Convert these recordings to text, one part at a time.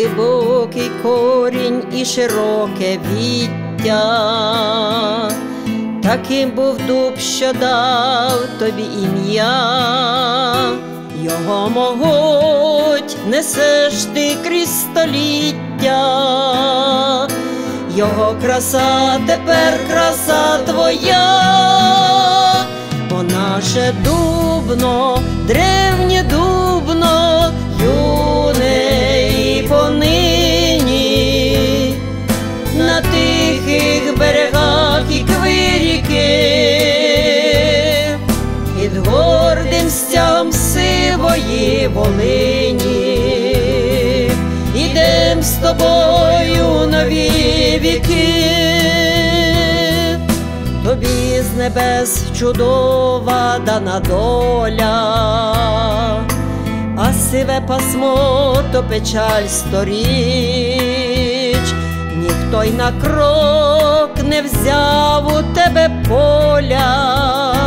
глибокий корінь і широке віття, таким був дуб, що дав тобі ім'я, його могуть несеш ти крізь століття, його краса тепер краса гордим сивої волині, ідем з тобою нові віки, тобі з небес чудова дана доля, а сиве пасмо то печаль сторіч, ніхто й на крок не взяв у тебе поля,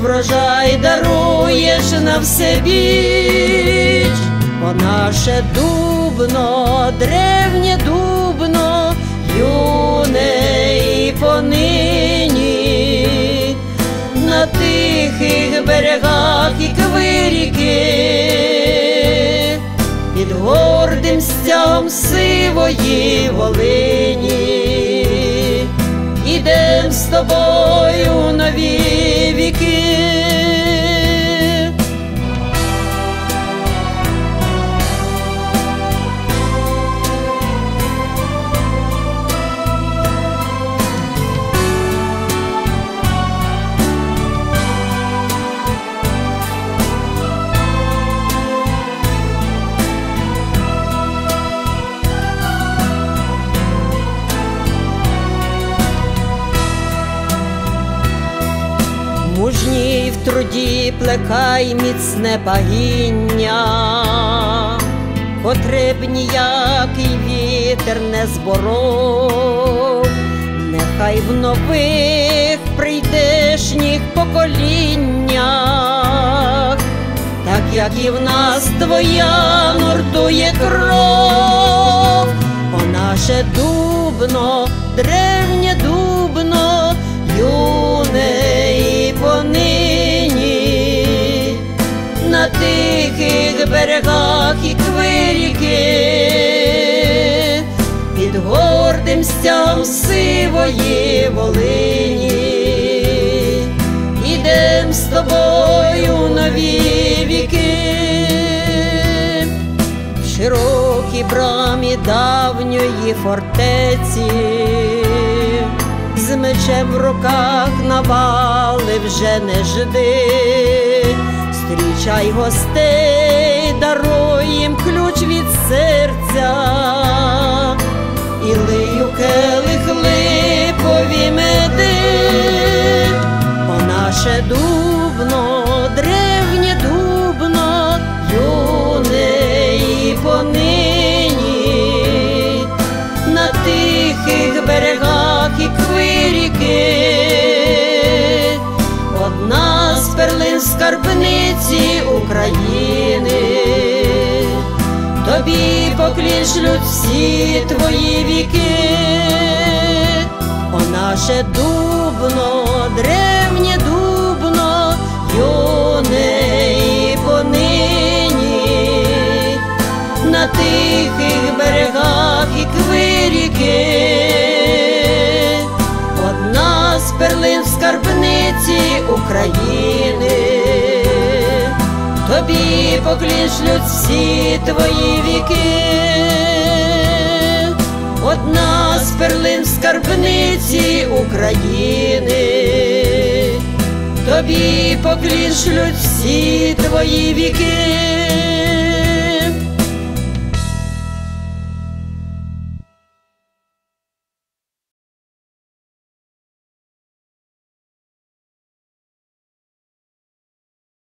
врожай даруєш на все біч, бо наше дубно, древнє дубно, юне і понині, на тихих берегах і квиріки, під гордим стягом сивої волині, ідем з тобою нові віки. В труді плекай міцне пагіння, котре б ніякий вітер не зборов, нехай в нових прийдешніх поколіннях, так як і в нас твоя нуртує кров, о наше дубно, древнє берегах і квиріки, під гордим стягом сивої волині, ідем з тобою нові віки, в широкій брамі давньої фортеці. З мечем в руках навали вже не жди, зустрічай гостей, даруй їм ключ від серця, і лию келих липові меди, бо наше дубно, древнє дубно, юне і понині, на тихих берегах і квиріки, скарбниці України, тобі поклішлють всі твої віки, о наше дубно, древнє дубно, юне і понині, на тихих берегах і квиріки, перлин в скарбниці України, тобі поклішлють всі твої віки, одна з перлин в скарбниці України, тобі поклішлють всі твої віки.